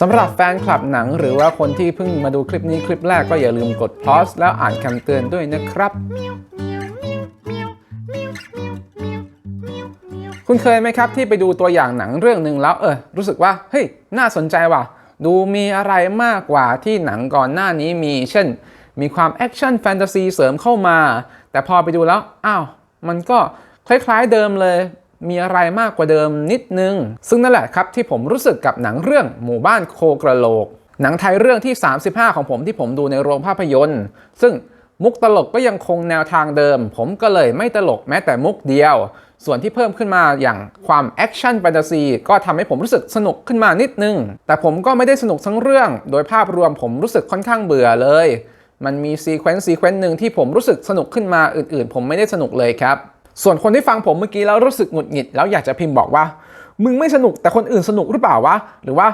สำหรับแฟนคลับหนังหรือว่าคนที่เพิ่งมาดูคลิปนี้คลิปแรกก็อย่าลืมกด pause แล้วอ่านคำเตือนด้วยนะครับ คุณเคยไหมครับที่ไปดูตัวอย่างหนังเรื่องหนึ่งแล้ว เออ รู้สึกว่า เฮ้ย น่าสนใจว่ะ ดูมีอะไรมากกว่าที่หนังก่อนหน้านี้มี เช่น มีความแอคชั่นแฟนตาซีเสริมเข้ามา แต่พอไปดูแล้ว อ้าว มันก็คล้ายๆเดิมเลย มีอะไรมากกว่าเดิมนิดนึง ซึ่งนั่นแหละครับที่ผมรู้สึกกับหนังเรื่องหมู่บ้านโคกระโหลก หนังไทยเรื่องที่ 35 ของผมที่ผมดูในโรงภาพยนตร์ ซึ่งมุกตลกก็ยังคงแนวทางเดิม ผมก็เลยไม่ตลกแม้แต่มุกเดียว ส่วนที่เพิ่มขึ้นมาอย่างความแอคชั่นแฟนตาซีก็ทำให้ผมรู้สึกสนุกขึ้นมานิดนึง แต่ผมก็ไม่ได้สนุกทั้งเรื่อง โดยภาพรวมผมรู้สึกค่อนข้างเบื่อเลย มันมีซีเควนซ์ซีเควนซ์หนึ่งที่ผมรู้สึกสนุกขึ้นมาอื่นๆ ผมไม่ได้สนุกเลยครับ ส่วนคนที่ฟังผมเมื่อกี้แล้วรู้สึกหงุดหงิดแล้วอยากจะพิมพ์บอกว่า มึงไม่สนุกแต่คนอื่นสนุกหรือเปล่าวะ หรือว่า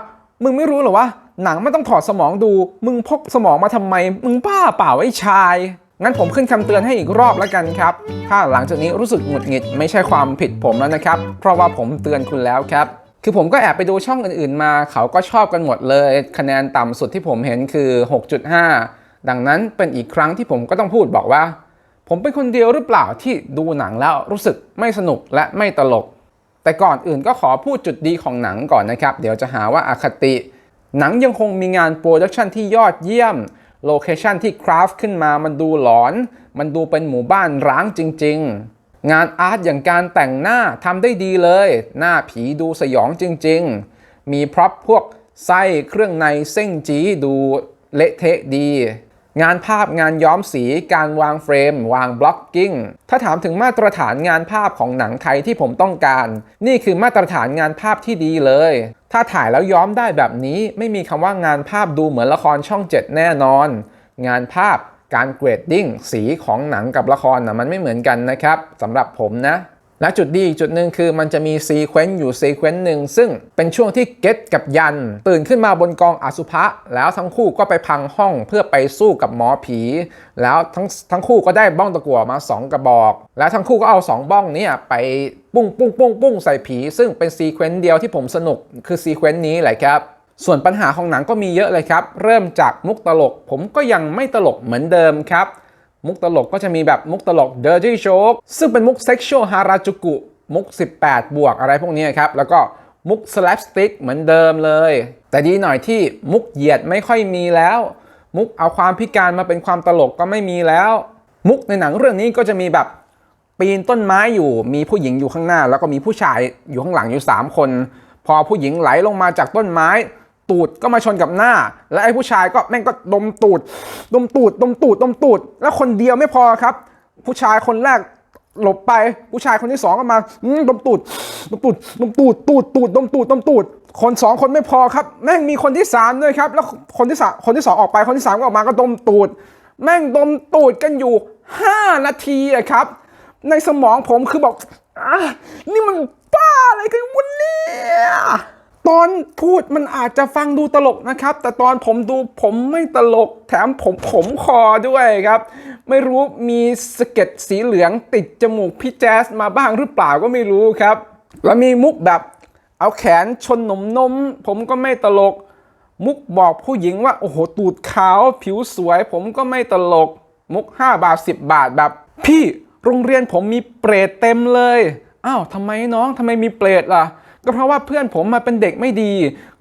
มึงไม่รู้หรอว่า หนังไม่ต้องถอดสมองดู มึงพกสมองมาทำไม มึงบ้าเปล่าไอ้ชาย งั้นผมขึ้นคำเตือนให้อีกรอบแล้วกันครับ ถ้าหลังจากนี้รู้สึกหงุดหงิดไม่ใช่ความผิดผมแล้วนะครับ เพราะว่าผมเตือนคุณแล้วครับ คือผมก็แอบไปดูช่องอื่นๆมา เขาก็ชอบกันหมดเลย คะแนนต่ำสุดที่ผมเห็นคือ 6.5 ดังนั้นเป็นอีกครั้งที่ผมก็ต้องพูดบอกว่า ผมเป็นคนเดียวหรือเปล่าที่ดูหนังแล้วรู้สึกไม่สนุกและไม่ตลก แต่ก่อนอื่นก็ขอพูดจุดดีของหนังก่อนนะครับ เดี๋ยวจะหาว่าอาคติ หนังยังคงมีงานโปรดักชันที่ยอดเยี่ยม โลเคชันที่คราฟขึ้นมามันดูหลอน มันดูเป็นหมู่บ้านร้างจริง ๆ งานอาร์ตอย่างการแต่งหน้าทำได้ดีเลย หน้าผีดูสยองจริง ๆ มีพร็อพพวกไส้เครื่องในเส้งจีดูเละเทะดี งานภาพงานย้อมสี การวางเฟรม วางบล็อกกิ้ง ถ้าถามถึงมาตรฐานงานภาพของหนังไทยที่ผมต้องการ นี่คือมาตรฐานงานภาพที่ดีเลย ถ้าถ่ายแล้วย้อมได้แบบนี้ไม่มีคำว่างานภาพดูเหมือนละครช่อง 7 แน่นอน งานภาพการเกรดดิ้งสีของหนังกับละครนะมันไม่เหมือนกันนะครับสำหรับผมนะ และจุดดีอีกจุดหนึ่งคือมันจะมีซีเควนต์อยู่ซีเควนต์หนึ่งซึ่งเป็นช่วงที่เกตกับยัน ตื่นขึ้นมาบนกองอสุภะแล้วทั้งคู่ก็ไปพังห้องเพื่อไปสู้กับหมอผี แล้วทั้งทั้งคู่ก็ได้บ้องตะกั่วมา 2 กระบอก แล้วทั้งคู่ก็เอา 2 บ้องนี้ไปปุ้งปุ้งปุ้งปุ้งใส่ผี ซึ่งเป็นซีเควนต์เดียวที่ผมสนุกคือซีเควนต์นี้แหละครับส่วนปัญหาของหนังก็มีเยอะเลยครับ เริ่มจากมุกตลก ผมก็ยังไม่ตลกเหมือนเดิมครับ มุกตลกก็จะมีแบบมุกตลก dirty joke ซึ่งเป็นมุก sexual harajuku มุก 18 บวกอะไรพวกนี้ครับ แล้วก็มุก slapstick เหมือนเดิมเลย แต่ดีหน่อยที่มุกเหยียดไม่ค่อยมีแล้ว มุกเอาความพิการมาเป็นความตลกก็ไม่มีแล้ว มุกในหนังเรื่องนี้ก็จะมีแบบปีนต้นไม้อยู่มีผู้หญิงอยู่ข้างหน้า แล้วก็มีผู้ชายอยู่ข้างหลังอยู่ 3 คน พอผู้หญิงไหลลงมาจากต้นไม้ ตูดก็มาชนกับหน้า และไอ้ผู้ชายก็แม่งก็ดมตูด ดมตูด ดมตูด ดมตูด แล้วคนเดียวไม่พอครับ ผู้ชายคนแรกหลบไป ผู้ชายคนที่สองก็มาดมตูด ดมตูด ดมตูด ตูด ตูด ดมตูด ดมตูด คนสองคนไม่พอครับ แม่งมีคนที่สามด้วยครับ แล้วคนที่สามคนที่สองออกไป คนที่สามก็ออกมาก็ดมตูด แม่งดมตูดกันอยู่5นาทีอะครับ ในสมองผมคือบอกอะนี่มันบ้าอะไรกันวะเนี่ย ตอนพูดมันอาจจะฟังดูตลกนะครับ แต่ตอนผมดูผมไม่ตลก แถมผมผมคอด้วยครับ ไม่รู้มีสเก็ดสีเหลืองติดจมูกพี่แจ๊สมาบ้างหรือเปล่าก็ไม่รู้ครับ แล้วมีมุกแบบเอาแขนชนหนมนม ผมก็ไม่ตลก มุกบอกผู้หญิงว่า โอ้โห ตูดขาว ผิวสวย ผมก็ไม่ตลก มุก 5 บาท 10 บาทแบบ พี่โรงเรียนผมมีเปรตเต็มเลยอ้าวทำไมน้องทำไมมีเปรตล่ะ ก็เพราะว่าเพื่อนผมมาเป็นเด็กไม่ดี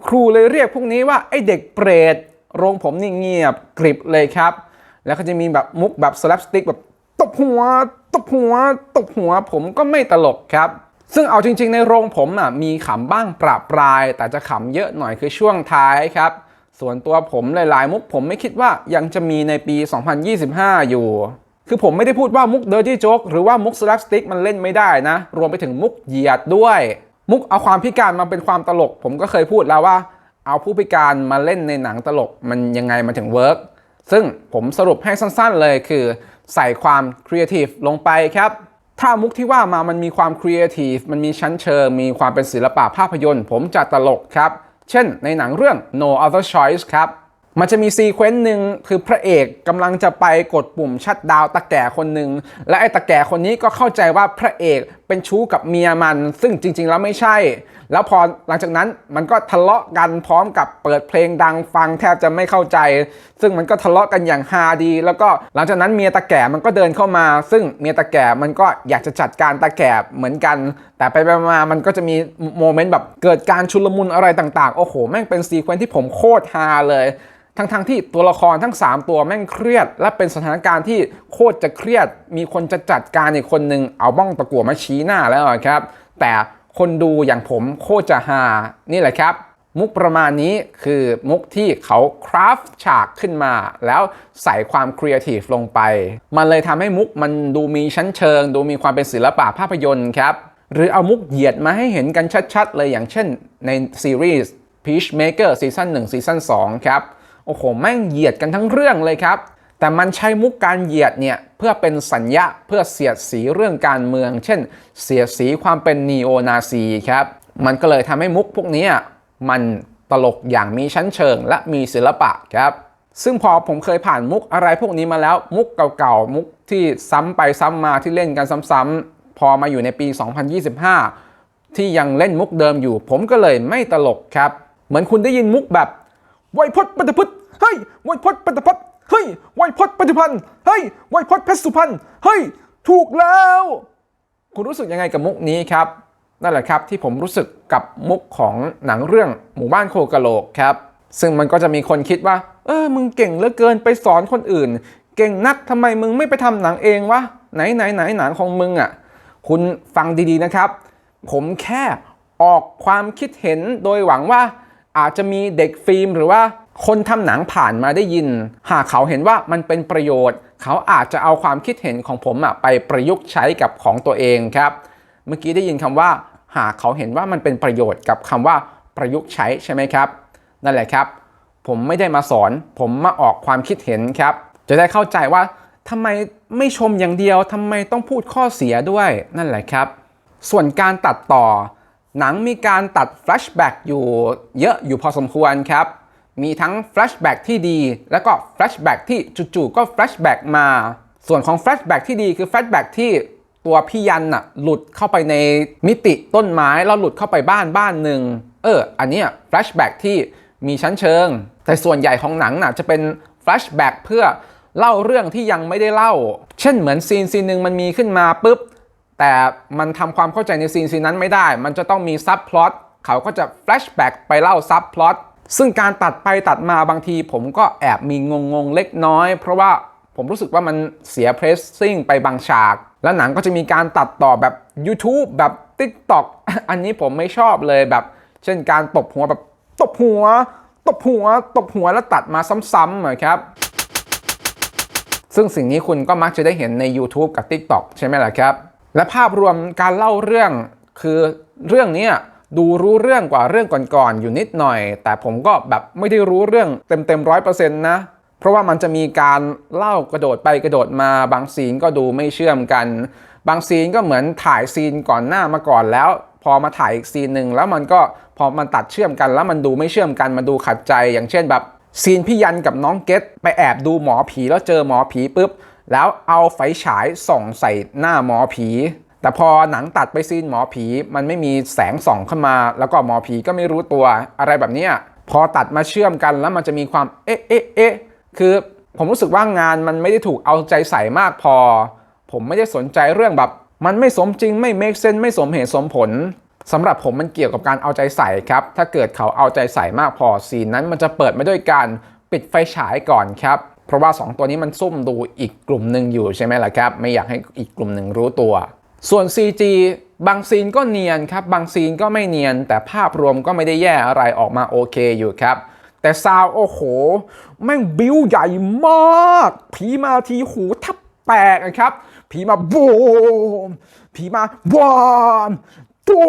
ครูเลยเรียกพวกนี้ว่าไอเด็กเปรตโรงผมนี่เงียบกริบเลยครับ แล้วก็จะมีแบบมุกแบบสแลปสติ๊กแบบตบหัวตบหัวตบหัวผมก็ไม่ตลกครับซึ่งเอาจริงๆ ในโรงผมอะมีขำบ้างประปราย แต่จะขำเยอะหน่อยคือช่วงท้ายครับ ส่วนตัวผมหลายๆ มุกผมไม่คิดว่ายังจะมีในปี 2025 อยู่ คือผมไม่ได้พูดว่ามุก dirty joke หรือว่ามุก slapstick มันเล่นไม่ได้นะ รวมไปถึงมุกเหยียดด้วย มุกเอาความพิการมาเป็นความตลก ผมก็เคยพูดแล้วว่า เอาผู้พิการมาเล่นในหนังตลกมันยังไงมาถึงเวิร์กซึ่งผมสรุปให้สั้นๆเลยคือ ใส่ความครีเอทีฟลงไปครับ ถ้ามุกที่ว่ามามันมีความครีเอทีฟมันมีชั้นเชิง มีความเป็นศิลปะภาพยนตร์ ผมจะตลกครับ เช่นในหนังเรื่อง No Other Choice ครับมันจะมีซีเควนต์หนึ่งคือพระเอกกำลังจะไปกดปุ่มชัดดาวตะแก่คนหนึ่งและไอ้ตะแก่คนนี้ก็เข้าใจว่าพระเอก เป็นชู้กับเมียมัน ซึ่งจริง ๆ แล้วไม่ใช่ แล้วพอหลังจากนั้นมันก็ทะเลาะกันพร้อมกับเปิดเพลงดังฟังแทบจะไม่เข้าใจ ซึ่งมันก็ทะเลาะกันอย่างฮาดี แล้วก็หลังจากนั้นเมียตาแก่มันก็เดินเข้ามา ซึ่งเมียตาแก่มันก็อยากจะจัดการตาแก่เหมือนกัน แต่ไปไปมามันก็จะมีโมเมนต์แบบเกิดการชุลมุนอะไรต่างๆ โอ้โหแม่งเป็นซีเควนซ์ที่ผมโคตรฮาเลยทั้งๆทที่ตัวละครทั้ง 3 ตัวแม่งเครียด และเป็นสถานการณ์ที่โคตรจะเครียด มีคนจะจัดการอีกคนนึงเอาบ้องตะกั่วมาชี้หน้าแล้วอะครับ แต่คนดูอย่างผมโคตรจะฮานี่แหละครับ มุกประมาณนี้คือมุกที่เขาคราฟฉากขึ้นมา แล้วใส่ความครีเอทีฟลงไป มันเลยทำให้มุกมันดูมีชั้นเชิง ดูมีความเป็นศิลปะภาพยนตร์ครับหรือเอามุกเหยียดมาให้เห็นกันชัดๆ เลยอย่างเช่นในซีรีส์ Peacemaker ซีซั่น1ซีซั่น2ครับ โอ้โห แม่งเหยียดกันทั้งเรื่องเลยครับ แต่มันใช้มุกการเหยียดเนี่ย เพื่อเป็นสัญญาเพื่อเสียดสีเรื่องการเมือง เช่น เสียดสีความเป็นนีโอนาซีครับ มันก็เลยทำให้มุกพวกนี้มันตลกอย่างมีชั้นเชิงและมีศิลปะครับซึ่งพอผมเคยผ่านมุกอะไรพวกนี้มาแล้ว มุกเก่าๆ มุกที่ซ้ำไปซ้ำมาที่เล่นกันซ้ำๆ พอมาอยู่ในปี 2025 ที่ยังเล่นมุกเดิมอยู่ ผมก็เลยไม่ตลกครับ เหมือนคุณได้ยินมุกแบบ วยพจน์ปฏิพุทธเฮ้ยไวยพจน์ปฏิพัฒเฮ้ยไวยพจน์ปฏิพันธ์เฮ้ยไวยพจน์เพชรสุพรรณเฮ้ย ถูกแล้ว คุณรู้สึกยังไงกับมุกนี้ครับ นั่นแหละครับที่ผมรู้สึกกับมุกของหนังเรื่องหมู่บ้านโคกะโหลกครับ ซึ่งมันก็จะมีคนคิดว่า เออ มึงเก่งเหลือเกินไปสอนคนอื่น เก่งนักทำไมมึงไม่ไปทำหนังเองวะไหนไหนไหนหนังของมึงอะ คุณฟังดีๆนะครับ ผมแค่ออกความคิดเห็นโดยหวังว่า อาจจะมีเด็กฟิล์มหรือว่าคนทำหนังผ่านมาได้ยิน หากเขาเห็นว่ามันเป็นประโยชน์ เขาอาจจะเอาความคิดเห็นของผมอะไปประยุกต์ใช้กับของตัวเองครับ เมื่อกี้ได้ยินคำว่า หากเขาเห็นว่ามันเป็นประโยชน์กับคำว่าประยุกต์ใช้ใช่ไหมครับ นั่นแหละครับ ผมไม่ได้มาสอน ผมมาออกความคิดเห็นครับ จะได้เข้าใจว่าทำไมไม่ชมอย่างเดียวทำไมต้องพูดข้อเสียด้วยนั่นแหละครับ ส่วนการตัดต่อ หนังมีการตัดแฟลชแบ็กอยู่เยอะอยู่พอสมควรครับ มีทั้งแฟลชแบ็กที่ดี แล้วก็แฟลชแบ็กที่จู่ๆก็แฟลชแบ็กมา ส่วนของแฟลชแบ็กที่ดีคือแฟลชแบ็กที่ตัวพี่ยันน่ะหลุดเข้าไปในมิติต้นไม้แล้วหลุดเข้าไปบ้านบ้านหนึ่งเออ อันเนี้ยแฟลชแบ็กที่มีชั้นเชิง แต่ส่วนใหญ่ของหนังน่ะจะเป็นแฟลชแบ็กเพื่อเล่าเรื่องที่ยังไม่ได้เล่า เช่นเหมือนซีนซีนหนึ่งมันมีขึ้นมาปุ๊บ แต่มันทำความเข้าใจในซีนซีนนั้นไม่ได้ มันจะต้องมีซับพลอตเขาก็จะแฟลชแบ็กไปเล่าซับพลอตซึ่งการตัดไปตัดมาบางที ผมก็แอบมีงงงเล็กน้อย เพราะว่าผมรู้สึกว่ามันเสียเพรสซิ่งไปบางฉาก แล้วหนังก็จะมีการตัดต่อแบบ YouTube แบบ TikTok อันนี้ผมไม่ชอบเลยแบบ เช่นการตบหัวแบบตบหัว ตบหัว ตบหัวแล้วตัดมาซ้ำๆอะครับ ซึ่งสิ่งนี้คุณก็มักจะได้เห็นใน YouTube กับ TikTok ใช่ไหมล่ะครับ และภาพรวมการเล่าเรื่องคือเรื่องนี้ดูรู้เรื่องกว่าเรื่องก่อนๆอยู่นิดหน่อย แต่ผมก็แบบไม่ได้รู้เรื่องเต็มๆร้อยเปอร์เซ็นต์นะ เพราะว่ามันจะมีการเล่ากระโดดไปกระโดดมาบางซีนก็ดูไม่เชื่อมกัน บางซีนก็เหมือนถ่ายซีนก่อนหน้ามาก่อนแล้ว พอมาถ่ายอีกซีนหนึ่งแล้วมันก็พอมันตัดเชื่อมกันแล้วมันดูไม่เชื่อมกันมันดูขัดใจ อย่างเช่นแบบซีนพี่ยันกับน้องเกตไปแอบดูหมอผีแล้วเจอหมอผีปุ๊บ แล้วเอาไฟฉายส่องใส่หน้าหมอผี แต่พอหนังตัดไปซีนหมอผี มันไม่มีแสงส่องเข้ามา แล้วก็หมอผีก็ไม่รู้ตัวอะไรแบบนี้พอตัดมาเชื่อมกันแล้วมันจะมีความเอ๊ะเอ๊ะเอ๊ะคือผมรู้สึกว่างานมันไม่ได้ถูกเอาใจใส่มากพอ ผมไม่ได้สนใจเรื่องแบบมันไม่สมจริงไม่ make sense ไม่สมเหตุสมผลสำหรับผมมันเกี่ยวกับการเอาใจใส่ครับ ถ้าเกิดเขาเอาใจใส่มากพอซีนนั้นมันจะเปิดมาด้วยการปิดไฟฉายก่อนครับ เพราะว่า 2 ตัวนี้มันซุ่มดูอีกกลุ่มหนึ่งอยู่ใช่ไหมล่ะครับ ไม่อยากให้อีกกลุ่มหนึ่งรู้ตัว ส่วน CG บางซีนก็เนียนครับ บางซีนก็ไม่เนียน แต่ภาพรวมก็ไม่ได้แย่อะไรออกมาโอเคอยู่ครับ แต่ซาวโอ้โห แม่งบิ้วใหญ่มาก ผีมาทีหูทับแตกนะครับ ผีมาบูม ผีมาบอมตู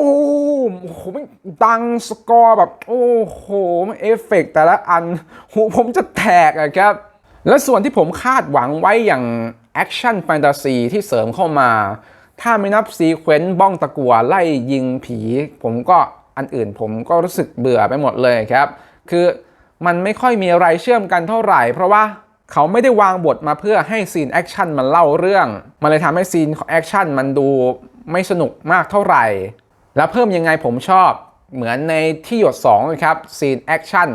มโอ้โหมันดังสกอร์แบบ โอ้โหเอฟเฟกต์แต่ละอันหูผมจะแตกอะครับ และส่วนที่ผมคาดหวังไว้อย่างแอคชั่นแฟนตาซีที่เสริมเข้ามา ถ้าไม่นับซีเควนต์บ้องตะกัวไล่ยิงผี ผมก็อันอื่นผมก็รู้สึกเบื่อไปหมดเลยครับ คือมันไม่ค่อยมีอะไรเชื่อมกันเท่าไหร่ เพราะว่าเขาไม่ได้วางบทมาเพื่อให้ซีนแอคชั่นมันเล่าเรื่อง มันเลยทำให้ซีนของแอคชั่นมันดูไม่สนุกมากเท่าไหร่ แล้วเพิ่มยังไงผมชอบเหมือนในที่หยด2นะครับซีนแอคชั่น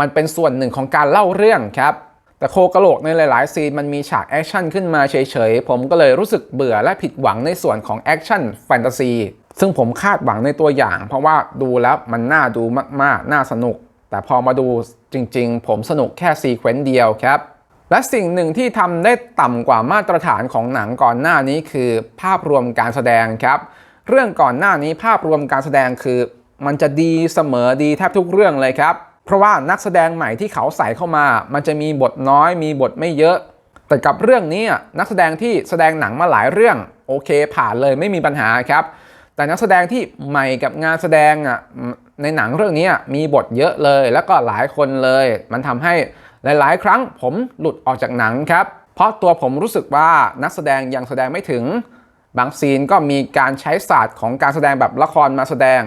มันเป็นส่วนหนึ่งของการเล่าเรื่องครับ แต่โคกระโหลกในหลาย ๆ ซีนมันมีฉากแอคชั่นขึ้นมาเฉย ๆ ผมก็เลยรู้สึกเบื่อและผิดหวังในส่วนของแอคชั่นแฟนตาซีซึ่งผมคาดหวังในตัวอย่าง เพราะว่าดูแล้วมันน่าดูมาก ๆ น่าสนุก แต่พอมาดูจริง ๆ ผมสนุกแค่ซีเควนต์เดียวครับ และสิ่งหนึ่งที่ทำได้ต่ำกว่ามาตรฐานของหนังก่อนหน้านี้คือ ภาพรวมการแสดงครับ เรื่องก่อนหน้านี้ภาพรวมการแสดงคือ มันจะดีเสมอดีแทบทุกเรื่องเลยครับ เพราะว่านักแสดงใหม่ที่เขาใส่เข้ามา มันจะมีบทน้อย มีบทไม่เยอะ แต่กับเรื่องนี้นักแสดงที่แสดงหนังมาหลายเรื่องโอเค ผ่านเลยไม่มีปัญหาครับ แต่นักแสดงที่ใหม่กับงานแสดงอะในหนังเรื่องนี้มีบทเยอะเลย แล้วก็หลายคนเลย มันทำให้หลาย ๆ ครั้งผมหลุดออกจากหนังครับ เพราะตัวผมรู้สึกว่านักแสดงยังแสดงไม่ถึง บางซีนก็มีการใช้ศาสตร์ของการแสดงแบบละครมาแสดง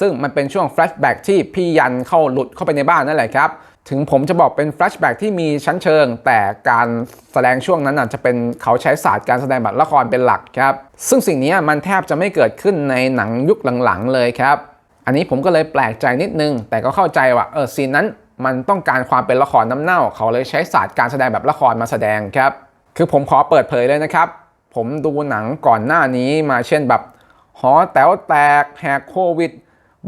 ซึ่งมันเป็นช่วงแฟลชแบ็กที่พี่ยันเข้าหลุดเข้าไปในบ้านนั่นแหละครับ ถึงผมจะบอกเป็นแฟลชแบ็กที่มีชั้นเชิง แต่การแสดงช่วงนั้นน่ะจะเป็นเขาใช้ศาสตร์การแสดงแบบละครเป็นหลักครับ ซึ่งสิ่งนี้มันแทบจะไม่เกิดขึ้นในหนังยุคหลังๆเลยครับ อันนี้ผมก็เลยแปลกใจนิดนึง แต่ก็เข้าใจว่าเออซีนนั้น มันต้องการความเป็นละครน้ำเน่า เขาเลยใช้ศาสตร์การแสดงแบบละครมาแสดงครับ คือผมขอเปิดเผยเลยนะครับ ผมดูหนังก่อนหน้านี้มาเช่นแบบ หอแต๋วแตกแหกโควิด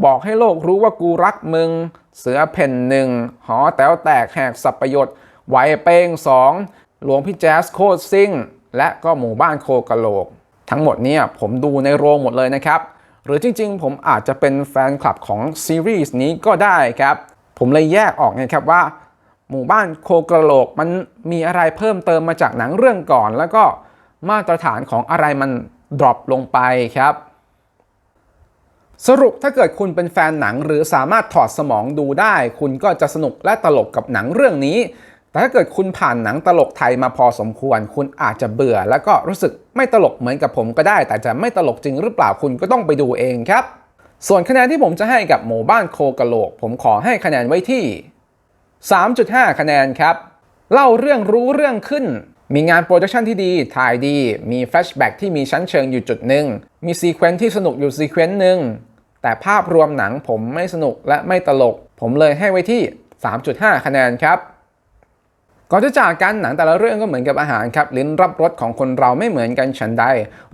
บอกให้โลกรู้ว่ากูรักมึง เสือเพ่นหนึ่งหอแต๋วแตกแหกสับประโยชน์ไหวเป้งสองหลวงพี่แจ๊สโคตรซิ่ง และก็หมู่บ้านโคกะโหลก ทั้งหมดเนี่ยผมดูในโรงหมดเลยนะครับ หรือจริงๆ ผมอาจจะเป็นแฟนคลับของซีรีส์นี้ก็ได้ครับ ผมเลยแยกออกไงครับว่า หมู่บ้านโคกระโหลกมันมีอะไรเพิ่มเติมมาจากหนังเรื่องก่อน แล้วก็ มาตรฐานของอะไรมันดรอปลงไปครับ สรุปถ้าเกิดคุณเป็นแฟนหนังหรือสามารถถอดสมองดูได้ คุณก็จะสนุกและตลกกับหนังเรื่องนี้ แต่ถ้าเกิดคุณผ่านหนังตลกไทยมาพอสมควร คุณอาจจะเบื่อ แล้วก็รู้สึกไม่ตลกเหมือนกับผมก็ได้ แต่จะไม่ตลกจริงหรือเปล่าคุณก็ต้องไปดูเองครับ ส่วนคะแนนที่ผมจะให้กับหมู่บ้านโคกะโหลก ผมขอให้คะแนนไว้ที่ 3.5 คะแนนครับ เล่าเรื่องรู้เรื่องขึ้น มีงานโปรดักชันที่ดี ถ่ายดี มีแฟลชแบ็กที่มีชั้นเชิงอยู่จุดหนึ่ง มีซีเควนซ์ที่สนุกอยู่ซีเควนซ์หนึ่ง แต่ภาพรวมหนังผมไม่สนุกและไม่ตลก ผมเลยให้ไว้ที่ 3.5 คะแนนครับ ก่อนจะจากกันหนังแต่ละเรื่องก็เหมือนกับอาหารครับลิ้นรับรสของคนเราไม่เหมือนกันฉันใด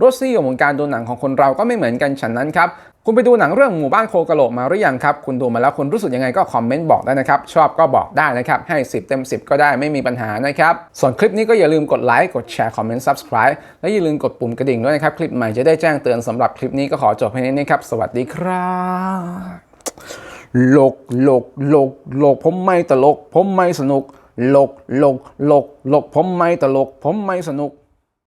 รสนิยมของการดูหนังของคนเราก็ไม่เหมือนกันฉันนั้นครับคุณไปดูหนังเรื่องหมู่บ้านโคกะโหลกมาหรือยังครับ คุณดูมาแล้วคุณรู้สึกยังไงก็คอมเมนต์บอกได้นะครับ ชอบก็บอกได้นะครับ ให้ 10 เต็ม 10 ก็ได้ไม่มีปัญหานะครับ ส่วนคลิปนี้ก็อย่าลืมกดไลค์กดแชร์คอมเมนต์ subscribe และอย่าลืมกดปุ่มกระดิ่งด้วยนะครับ คลิปใหม่จะได้แจ้งเตือนสำหรับคลิปนี้ก็ขอจบแค่นี้ครับ สวัสดีครับโลกโลกโลกโลกผมไม่ตลก ผมไม่สนุก หลกหลกหลกหลกผมไม่ตลก ผมไม่สนุก